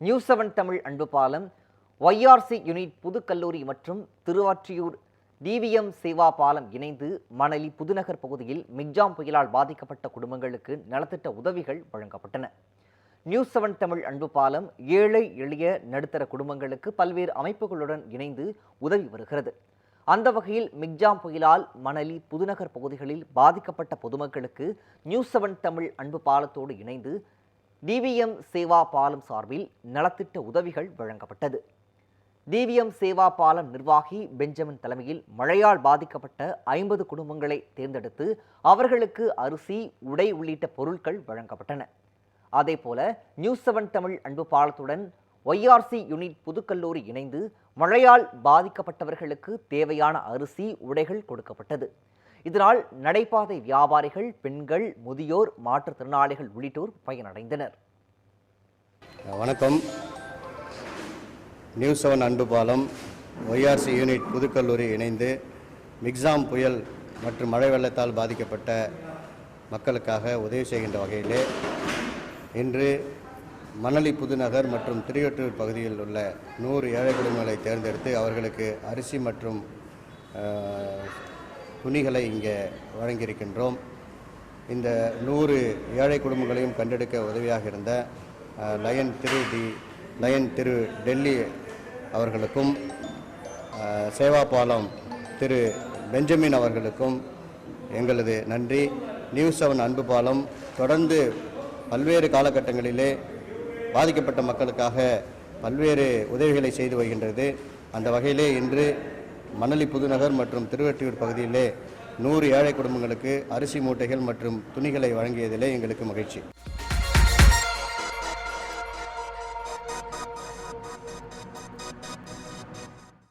News seven Tamil அன்பு பாலம் YRC unit புதுக்கல்லூரி மற்றும் திருவாற்றியூர் டிவிஎம் சேவா பாலம் இணைந்து மணலி புதுநகர் பகுதியில் மிக்ஜாம் புயலால் பாதிக்கப்பட்ட குடும்பங்களுக்கு நலத்திட்ட உதவிகள் வழங்கப்பட்டன. நியூஸ் செவன் தமிழ் அன்பு பாலம் ஏழை எளிய நடுத்தர குடும்பங்களுக்கு பல்வேறு அமைப்புகளுடன் இணைந்து உதவி வருகிறது. அந்த வகையில் மிக்ஜாம் புயலால் மணலி புதுநகர் பகுதிகளில் பாதிக்கப்பட்ட பொதுமக்களுக்கு நியூஸ் செவன் தமிழ் அன்பு பாலத்தோடு இணைந்து டிவிஎம் சேவா பாலம் சார்பில் நலத்திட்ட உதவிகள் வழங்கப்பட்டது. டிவிஎம் சேவா பாலம் நிர்வாகி பெஞ்சமின் தலைமையில் மழையால் பாதிக்கப்பட்ட ஐம்பது குடும்பங்களை தேர்ந்தெடுத்து அவர்களுக்கு அரிசி உடை உள்ளிட்ட பொருட்கள் வழங்கப்பட்டன. அதேபோல நியூஸ் செவன் தமிழ் அன்பு பாலத்துடன் ஒய்ஆர்சி யூனிட் புதுக்கல்லூரி இணைந்து மழையால் பாதிக்கப்பட்டவர்களுக்கு தேவையான அரிசி உடைகள் கொடுக்கப்பட்டது. இதனால் நடைபாதை வியாபாரிகள் பெண்கள் முதியோர் மாற்றுத்திறனாளிகள் உள்ளிட்டோர் பயனடைந்தனர். வணக்கம். நியூஸ் செவன் அன்பு பாலம் ஒய்ஆர்சி யூனிட் புதுக்கல்லூரி இணைந்து மிக்ஸாம் புயல் மற்றும் மழை வெள்ளத்தால் பாதிக்கப்பட்ட மக்களுக்காக உதவி செய்கின்ற வகையிலே இன்று மணலி புதுநகர் மற்றும் திருவொற்றூர் பகுதியில் உள்ள நூறு ஏழை குடும்பங்களை தேர்ந்தெடுத்து அவர்களுக்கு அரிசி மற்றும் துணிகளை இங்கே வழங்கியிருக்கின்றோம். இந்த நூறு ஏழை குடும்பங்களையும் கண்டெடுக்க உதவியாக இருந்த லயன் திரு டி லயன் திரு டெல்லி அவர்களுக்கும் சேவா சேவாபாலம் திரு பெஞ்சமின் அவர்களுக்கும் எங்களது நன்றி. நியூஸ் செவன் அன்பு பாலம் தொடர்ந்து பல்வேறு காலகட்டங்களிலே பாதிக்கப்பட்ட மக்களுக்காக பல்வேறு உதவிகளை செய்து வருகின்றது. அந்த வகையிலே இன்று மணலி புதுநகர் மற்றும் திருவெட்டியூர் பகுதியிலே நூறு ஏழை குடும்பங்களுக்கு அரிசி மூட்டைகள் மற்றும் துணிகளை வழங்கியதிலே எங்களுக்கு மகிழ்ச்சி.